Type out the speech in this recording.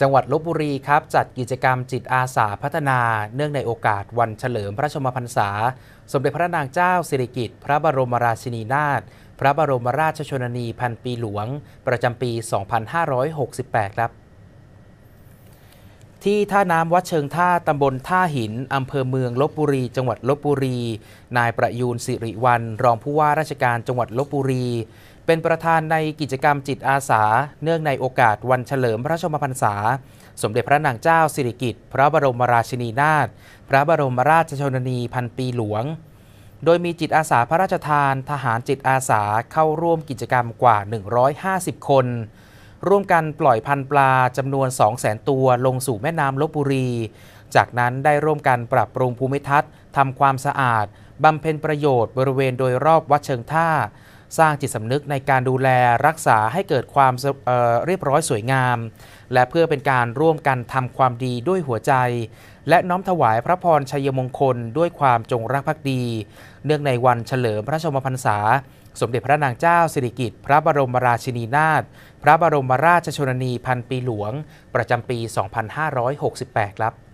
จังหวัดลบบุรีครับจัดกิจกรรมจิตอาสาพัฒนา เนื่องในโอกาสวันเฉลิมพระชมพรรษา สมเด็จพระนางเจ้าสิริกิติ์พระบรมราชินีนาถพระบรมราชชนนีพันปีหลวง ประจำปี 2568 ครับ ที่ท่าน้ำวัดเชิงท่าตำบลท่าหินอำเภอเมืองลบบุรี จังหวัดลบบุรี นายประยูนสิริวัลรองผู้ว่าราชการจังหวัดลบบุรี เป็นประธานในกิจกรรมจิตอาสา เนื่องในโอกาสวันเฉลิมพระชมพรรษา สมเด็จพระนางเจ้าสิริกิติ์พระบรมราชินีนาถพระบรมราชชนนีพันปีหลวง โดยมีจิตอาสาพระราชทาน ทหารจิตอาสาเข้าร่วมกิจกรรมกว่า 150 คน ร่วมกันปล่อยพันธุ์ปลาจำนวน 200,000 ตัวลงสู่แม่น้ำลบบุรี จากนั้นได้ร่วมกันปรับปรุงภูมิทัศน์ทำความสะอาดบำเพ็ญประโยชน์บริเวณโดยรอบวัดเชิงท่า สร้างจิตสำนึกในการดูแลรักษาให้เกิดความเเรียบร้อยสวยงาม และเพื่อเป็นการร่วมกันทำความดีด้วยหัวใจ และน้อมถวายพระพรชัยมงคลด้วยความจงรักภักดี เนื่องในวันเฉลิมพระชมพรรษา สมเด็จพระนางเจ้าสิริกิติ์พระบรมราชินีนาถพระบรมราชชนนีพันปีหลวง ประจำปี 2568 ครับ